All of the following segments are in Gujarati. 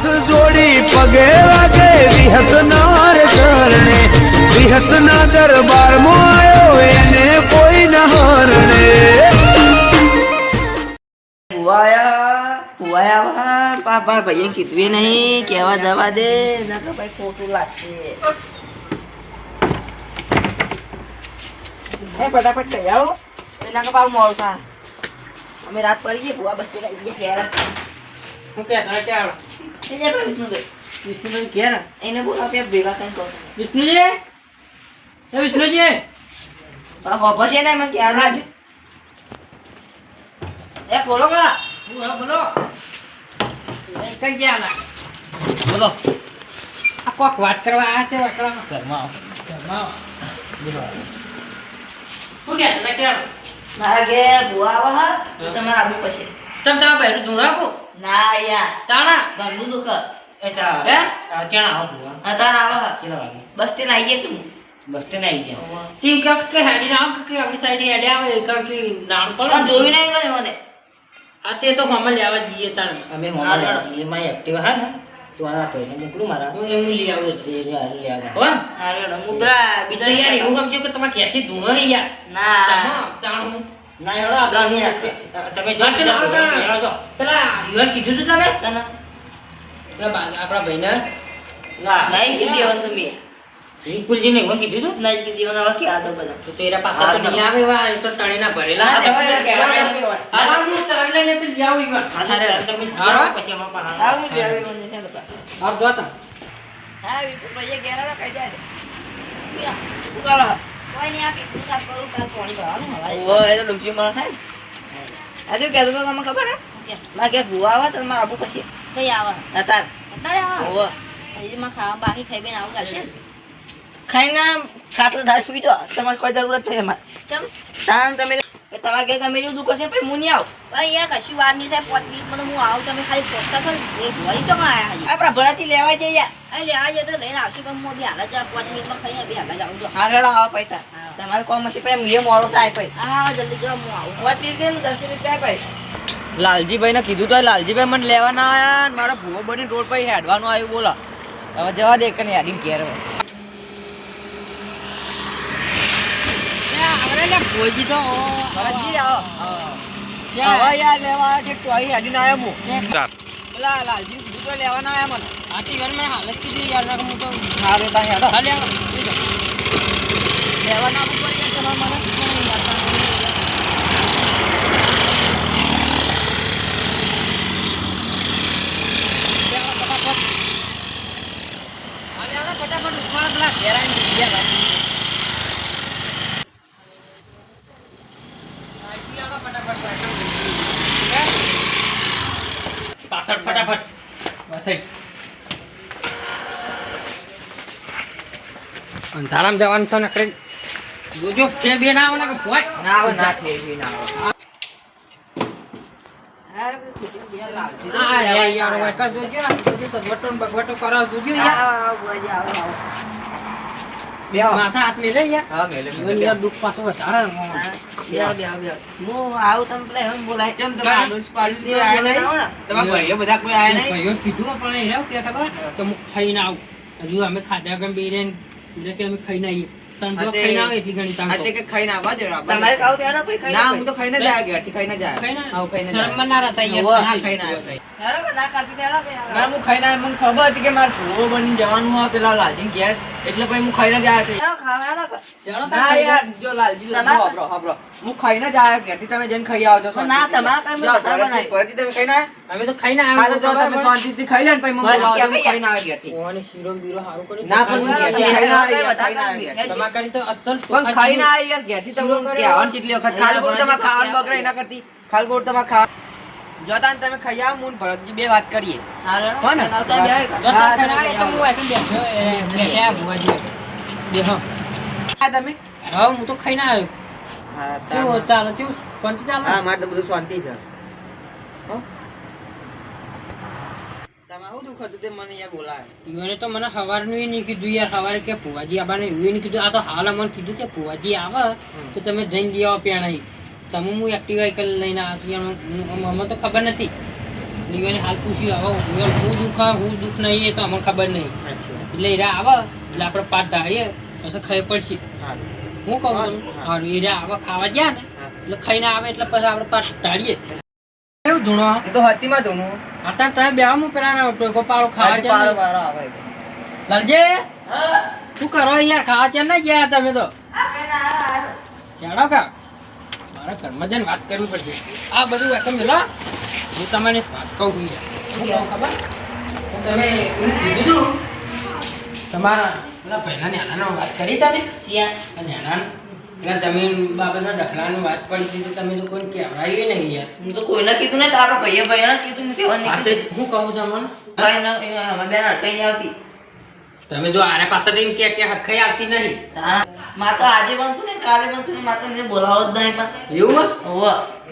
હાથ જોડી પગે વાગે વિહતનાર ચરણે વિહતના દરબારમાં આવ્યો એને કોઈ ન હરણે પુવાયા પુવાયા પાપા ભાઈએ કીધું નહીં કહેવા જવા દે ભાઈ ખોટું લાગશે. હે ફટાફટ થઈ આવો. એના કે મોડું અમે રાત પડી ગઈ ભુવા બસ આવી ગયા ક્યારે હું વિષ્ણુભાઈ વિષ્ણુભાઈ ક્યાં એને બોલાવ ત્યાં ભેગા થઈને કહું વિષ્ણુજી એ વિષ્ણુજી ખબર છે ને એમાં ક્યારે રાજુ એ બોલો કા બોલો કઈ ગયા ના બોલો આ કોક વાત કરવા આ છે વાકડામાં ઘરમાં ઘરમાં બોલો હું કે તને ક્યાં મારા ઘેર ભુવા આવે હા તો તમારે આવવું પડશે તમ તારા બહેરું ધૂણાકું ના યા તાણા? ઘરનું દુઃખ. એ હે? ક્યાં આવો ભૂવા અત્યારે આવે. હા કેટલા વાગે? બસ સ્ટેન્ડ આવી ગયા તું બસ સ્ટેન્ડ આવી ગયા. તીમ કે કે હેડી ના કે આપણી સાઈડ હેડે આવે કારણ કે નામ પણ જોયું નહીં મને મને. આ તે તો હમણાં લેવા જઈએ તાણ. અમે હા, હા. હોમાં એમાં એક્ટિવ હા ને? તો આ ભાઈને મોકલું મારા. હું એમ લઈ આવું જે. રે હારે બીજા યાર એવું સમજો કે તમારે ઘેરથી ધૂણો હે યાર. ના. તામાં તાણું ના હેડો આ ગામની તમે જો ને. હેડો. પેલા યુવાન કીધું છું તમે ના પેલા આપણા ભાઈને? ના. નહીં કીધી હવે તમે વિપુલજી ને કીધું હતું નહીં કીધી હવે ક્યાં તો બધા. તો તેરા પાસે તો નહીં આવે વા તો ટણીના ભરેલા હતા. તે તણ લઈને તો આવું યુવાન. હાલે, તમે હાલો. પછી એમાં પણ આવું જ આવે મને છે આપ જો તા. હા ભાઈએ ઘેર આવ્યા, કઈ જાય. યા, ડૂબકી મળે થાય કહેતો તો તમને ખબર હે? મારા ઘેર ભૂવા આવે તો મારે આબુ પછી. કઈ આવે? અત્યારે અત્યારે આવે? હજી માં ખાવા બાકી ખાઈ બેન આવું ચાલશે ખાઈને ખાટલો ધાર ફૂકી જો. તમારે કોઈ જરૂરત થઈ એમાં ચમ તાન તમે તમારા ઘેર તમે એવું દુઃખ હશે પછી હું નહીં આવું. ભાઈ યાર કશું વાર નહીં થાય પાંચ મિનિટમાં તો હું આવું તમે ખાલી પહોંચતા ખરી એ ભુવાજી ચોક આયા હજી આપણા ભણાથી લેવા જઈએ. અહીં લેવા જઈએ તો લઈને આવશે પણ હું બી હાલ જ પાંચ મિનિટમાં ખાઈને બી હાલ જ આવું જો. હાર હેડો આવો પૈસા. તમારે કોમ હશે પછી મૂલ્ય મોડો થાય પછી હા જલ્દી જો હું આવું. છે ને દસ મિનિટ થાય પછી લાલજીભાઈ ને કીધું તો લાલજીભાઈ મને લેવા ના આયા મારા ભૂવો બની રોડ પર હેડવાનું આવ્યું બોલો. હવે જવા દે કે હેડીને ઘેર હવે. ભોજી તો. ભરતજી આવો. આવો હવે યાર લેવા છે તો અહીં હેડીને આવ્યો હું પેલા લાલજી કીધું તો લેવા ના આવ્યા મને. આથી ઘર મને હાલત કીધી યાર ના હું તો. હારે તા હેડો. હાલે આવો. એ જો. લેવા ના આવવું પડશે તમારે મને હાલે આવો ફટાફટ ઉઠવાના પેલા ઘેર આવીને જઈ ગયા બાકી. અહીંથી આવો ફટાફટ પાછળ ફટાફટ અંધારામાં જવાનું છે ને જોજો કે બે ના આવે ને કે ભોય. ના આવે ના આવે બે ના કાં આવો. માથા હાથ મેલે, યાર દુઃખ પાછું વધારે. હજુ અમે ખાધા કેમ બે એટલે કે અમે આવે એટલી કે ખાઈને આવવા દો, આવવા દો. તમારે ખાવું ત્યારે પછી ખાઈ ના હું તો ખાઈને જ આવ્યા ઘેરથી ખાઈને જ આવ્યા. ખાઈને હા, હું ખાઈને જ શરમ આવ્યા. ના રહેતા યાર. હોવે. ના, ખાઈને આવ્યો, ખાઈને. હેડો કે ના ખાતી ત્યારે ના હું ખાઈને આવ્યો. મને ખબર હતી કે મારે સુવો બની જવાનું પેલા લાલજીને ઘેર એટલે પછી હું ખાઈને જ આવ્યો જો લાલજી હાંભળો, હાંભળો. હું ખાઈને જ આવ્યો ઘેરથી. તમે જઈને ખાઈ આવજો ના, તમારા તમે ખાઈને અમે તો ખાઈને આવ્યા જો તમે શાંતિથી ખાઈ લો ને પછી મને બરાબર, હું ખાઈને આવ્યો ઘેરથી. ઓને શીરો બીરો હારું કર્યું ના પણ ખાઈને આવ્યો. તમારા કરી તો અસલ પણ ખાઈને આવ્યો યાર ઘેરથી તો શીરો હું કર્યો. કહેવાનું કેટલી વખત? ખાલી ગોળ તમારે ખાવાનું બગડે એના કરતી. ખાલી ખોટું તમારે ખાવા જોતા તમે ખાઈ આવો હું ને ભરતજી બે વાત કરીએ. હા, ને? તો હું આખી બેઠો બેઠા ભુવાજી. બેહો. હા. તમે? હા હું તો ખાઈને આવ્યો. હા કેવું ચાલે? કેવું શાંતિ ચાલે? હા મારે તો બધું શાંતિ છે. હો? તમારે શું દુઃખ હતું તે મને યાર બોલાવે? તો મને સવારનું એ નહીં કીધું યાર સવારે કે ભુવાજી આવવાને એવું નહીં કીધું. આ તો હાલ અમને કીધું કે ભુવાજી આવે તો તમે જઈને લઈ આવો પ્યાણા તમે હું એક્ટિવા વ્હીકલ લઈને અમને તો ખબર નથી. દિવાળી હાલ પૂછ્યું આવો હું દુઃખ હું દુઃખ નહીં એ તો અમને ખબર નહીં. એટલે એરા આવે એટલે આપણે પાટ ઢાળીએ પછી ખાઈ પડશે. હું કહું તમને? સારું એરા આવે ખાવા ગયા ને એટલે ખાઈને આવે એટલે પછી આપણે પાટ ધારીએ. કેવું ધૂણો? એ તો હતીમાં ધૂણો. અત્યારે તમે બે હું પેલા ટોકો પાડો ખાવા ગયા આવે લાલજે શું કરો યાર ખાવા ત્યાં ના ગયા તમે તો? ચાલો કા? મારા ઘરમાં જઈને વાત કરવી પડશે. આ બધું એકમ મેલો હું તમને વાત કહું છું. ખબર? તમે કીધું તમારા પેલા પહેલા નેનાનો વાત કરી તમે ત્યાં નાના પેલા જમીન બાબતના ડખલાની વાત પડી હતી તમે તો કોઈ કહેવાયું નહીં યાર. હું તો કોઈને કીધું ને તારા ભાઈએ ભાઈને કીધું હું હું કહું તમને? બેન અટકાઈ આવતી તમે જો આરે પાસે જઈને કે કે હરખાઈ આવતી નહીં. માં તો આજે બનતું ને કાલે બનતું ને માતા ને બોલાવો જ નહીં પણ. એવું હોવ.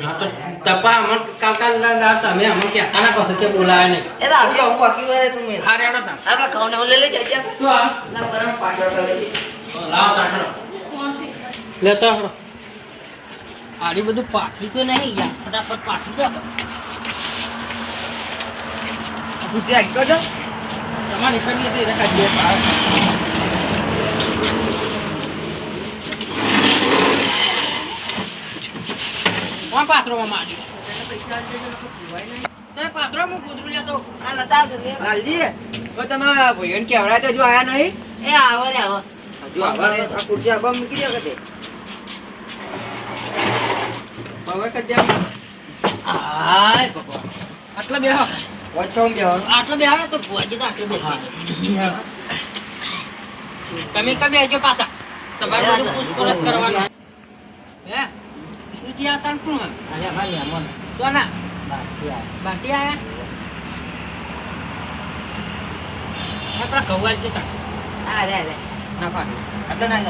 હા તો તપા અમર કાલ કાલ ના તમે અમર કહેતા આના પાસે કે બોલાવે નહીં. એ તો આવી હું બાકી વારે તું મેં. હા રેડો તા આપણે ખાવને લઈ લઈ જાય તો? ના બરાબર પાછળ કરી લાવો તા હેડો લેતો હેડો આડી બધું પાછળ તો નહીં યાર ફટાફટ પાથરી દો. ખુશી આગ તો તમારે કરીએ તો એને કાઢીએ કોણ પાથરોમાં માંડી તમે પાથરો હું કૂતરું લેતો. આ નતા હાલજી તો તમે ભાઈઓને કેવડાય તો જો આયા નહીં? એ આવો રે આવો. હજુ આવા આ ખુરશી આગળ મૂકી દે કદે હવે કદે આય ભગવાન. આટલા બેહો. વચ્ચે બેહવાનું. આટલો બે તો ભુવાજી તો આટલો બેસી. તમે કઈ બેસજો પાછા. તમારે બધું પૂછપરછ કરવાનું. હે? શું થયા તાર કોણ અરે ભાઈ અમન તો ના. બાટી આયા આપણા કૌવાલ જતા આ રે રે ના પાડ. એટલે ના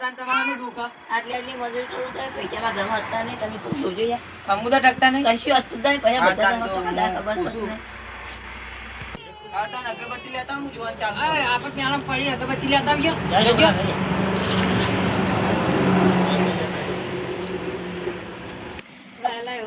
તમારું દુઃખ? આટલી આટલી મજૂરી કરું તો પૈસામાં ઘરમાં હતા નહીં તમે જોજો યાર. ટકતા નહીં? કશું હતું પૈસા બધા ખબર. આવતા અગરબત્તી લેતા હું જોવાનું ચાલુ આપણે પેલા પડી અગરબત્તી લેતા આવજો. જજો. લાય,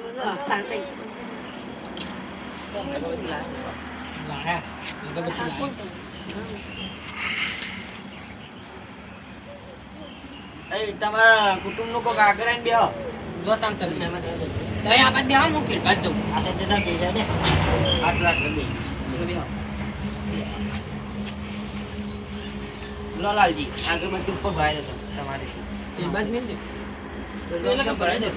તો એ તમારા કુટુંબનું કોક આગળ આવીને બેહો જો તમ તમે તમે આપણે બેહો હું કિરપાસ દઉં હાથ લાખ બે બેહો લો લાલજી અગરબત્તી ઉપર ભરાઈ દેજો તમારે. કિરપાસ મેલ દે ભરાઈ દે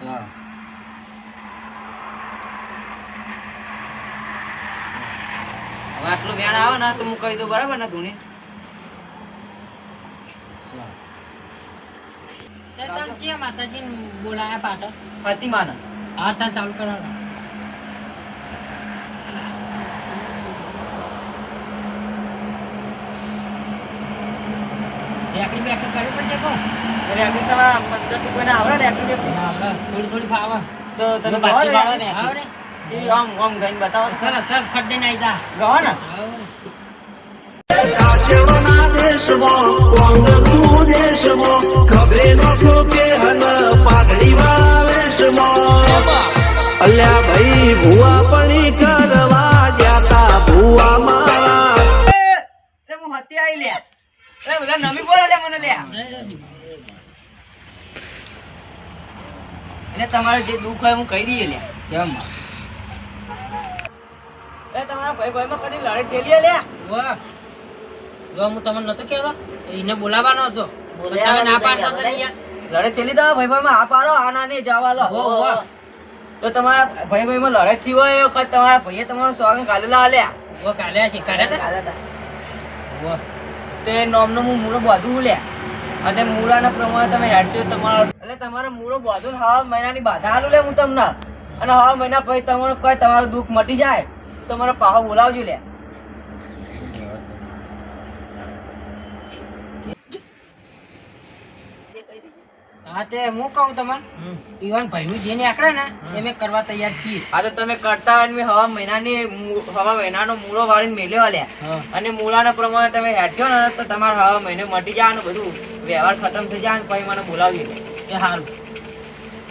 દો, આટલું વેણ આવે ને તો હું કહી દઉં બરાબર ને ધૂણી તે તમે કે માતાજીને બોલાયા પાટો ફાતિમાના. હા ત્યાં ચાલુ કરાવો રેકડી બેકડી કરવી પડશે કો એટલે આગળ તમારા આવડે ને થોડી થોડી ફાવે. તો તને ભાવે ને? ને આવરે જેવી આમ આમ ગઈને બતાવો સર સર ફટ દઈને આવી જા ગવા ને કાચેવના દેશમાં કોંગતું દેશમાં ખબરે નોખો કે હન પાઘડી વાળા વેશમાં અલ્યા ભાઈ ભુવા પણી કરવા જાતા ભુવા મારા એ હું હત્યા આઈ લે એ બધા નમી બોલે લે મને લે એટલે તમારે જે દુઃખ હોય હું કહી દઈએ લે કેમ એ તમારા ભાઈ ભાઈ માં કદી લડાઈ થયેલી લે વાહ. જો હું તમને નતો કહેતો એને બોલાવવાનો હતો. તમે ના પાડતા ભાઈ ભાઈમાં આ પાડો આ ના નહીં જવા લો. તો તમારા ભાઈ ભાઈમાં લડાઈ હોય એ વખત તમારા ભાઈએ તમારો સ્વાગત કાલેલા આલ્યા વો કાલે છે તો નોમનો હું મૂળો બાંધું લે અને મૂળાના પ્રમાણે તમે હેડશો તમારો એટલે તમારો મૂળો બાંધું હવા મહિનાની બાધા આલું લે હું તમને. અને હવા મહિના પછી તમારું કોઈ તમારું દુઃખ મટી જાય? તો તમારો પાહો બોલાવજો લે. જે કહી દીધું. હા તે હું કહું તમને? ઈવન ભાઈનું જે નીકળે ને એ મેં કરવા તૈયાર છીએ. આ તો તમે કરતા હોય હવા મહિનાની હવા મહિનાનો મૂળો વાળીને મેલ્યો લ્યા હા. અને મૂળાના પ્રમાણે તમે હેઠજો ને તો તમારે હવા મહિને મટી જાય ને બધું વ્યવહાર ખતમ થઈ જાય ને પછી મને બોલાવજો એ સારું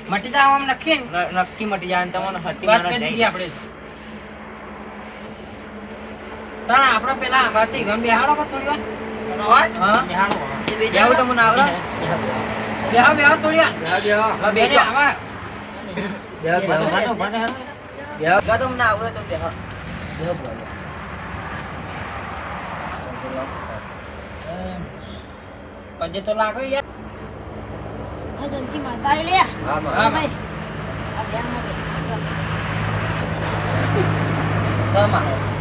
મટી જાય આમ નક્કી ને? ન- નક્કી મટી જાય ને તમને હતી મારા આપણે. તાણ આપણે પેલા આમાંથી ગમ બેહાડો કો થોડી વાર હા બેહાડો બેહવું તો મને આવડે? બેહા બેહા થોડી વાર હા, બેને બેહજો. આવા બેહા બેહા બેહા. બેહો. બેહો તો મને આવડે તો બેહો. એમ. પજે તો લાગે યાર આ જંજી માતા લે હા, માં. હા, ભાઈ આ બેહા માં બેહા શેમાં?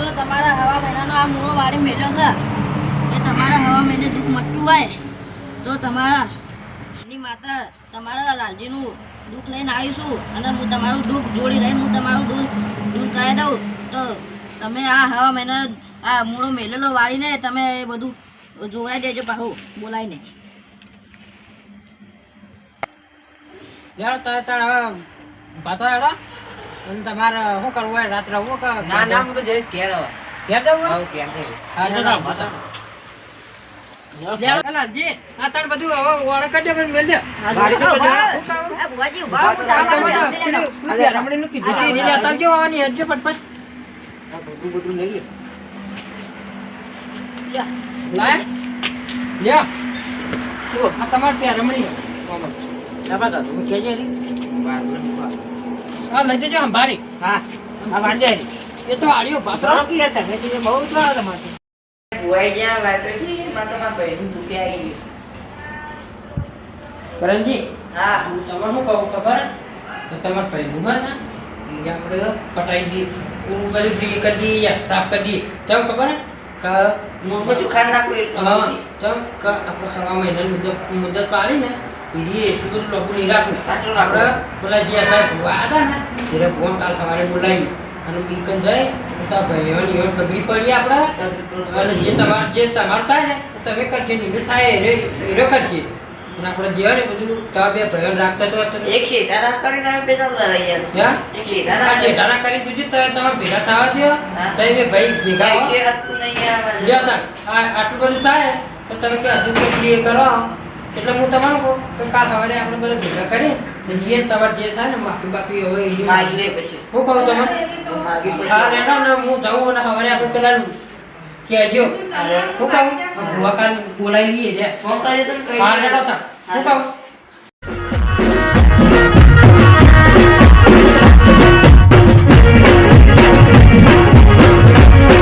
જો તમારા હવા મહિનાનો આ મૂળો વાળી મેળ્યો છે, એ તમારા હવા મહિને દુઃખ મટતું હોય, તો તમારા એની માતા તમારા લાલજીનું દુઃખ લઈને આવીશું અને હું તમારું દુઃખ જોડી લઈને હું તમારું દુઃખ દૂર કરાવી દઉં. તો તમે આ હવા મહિના, આ મૂળો મેલેલો વાળીને તમે એ બધું જોવાઈ દેજો પાછું બોલાવીને યાર, તારે તાર હવે ભાતો હેડો અને તમારે શું કરવું હોય? રાત્રે રહવું કે ના ના હું તો જઈશ ઘેર હવે. ઘેર જવું? હોય? આવું ઘેર જઈશ. હા, રહો, હું તમારા ત્યાં રમણી છે. તું. આ લઈ જજો સંભારી. હા આ વાંધો એ તો હાલ્યો ભાતો. કી હતા, મેં કીધું બહુ જ હતા મારે. બુઆઈ જ્યાં વાટો છે, એમાં તો મારા ભાઈનું દુખે આવી ગયું. કરણજી, હા હું તમારું શું કહું ખબર તો તમારે ભાઈ ઊભા ને આપણે પટાઈ દઈએ પૂરું બધું ફ્રી કરી દઈએ યા સાફ કરી દઈએ તમે ખબર હે? કે બધું એ તો હા તેમ કે આપણે હવા મહિનાની મુદત મુદત પાડી ને એ એટલું બધું લોકો નહીં રાખવું પાછળ આપણે પેલા જે હતા ભૂવા હતા ને ભૂવા કાલ સવારે બોલાવી અને બીકન જાય તો તારા ભાઈઓની એવન કગરી પડી આપણે અને જે તમારે જે તમારે થાય ને તમે કરજો નહીં થાય એને એનો કરજે અને આપણે જે ને બધું તારા બે ભાઈઓ રાખતા તો એક રાસ કરીને આવે બે ત્રણ લડાઈ યાર. હા? એક શેઠા આ રાસ જેઠાણા કરી દીધું તો તમે ભેગા થવા દો. તો એ ભાઈ ભેગા નહીં. આટલું બધું થાય તો તમે કે હજુ કેટલી કરો એટલે હું તમારું કહું કે કાલ સવારે આપણે બધા ભેગા કરી ને જે તમારે જે થાય ને માફી બાફી હોય એની માગી લે પછી. હું કહું તમને? માગી પછી. હા રેડો ને હું જાઉં અને સવારે આપણે પેલા કહેજો. હું કહું? ભૂવા કાલ બોલાવી લઈએ ફોન કરી તમે હા રેડો તા. હું કહું?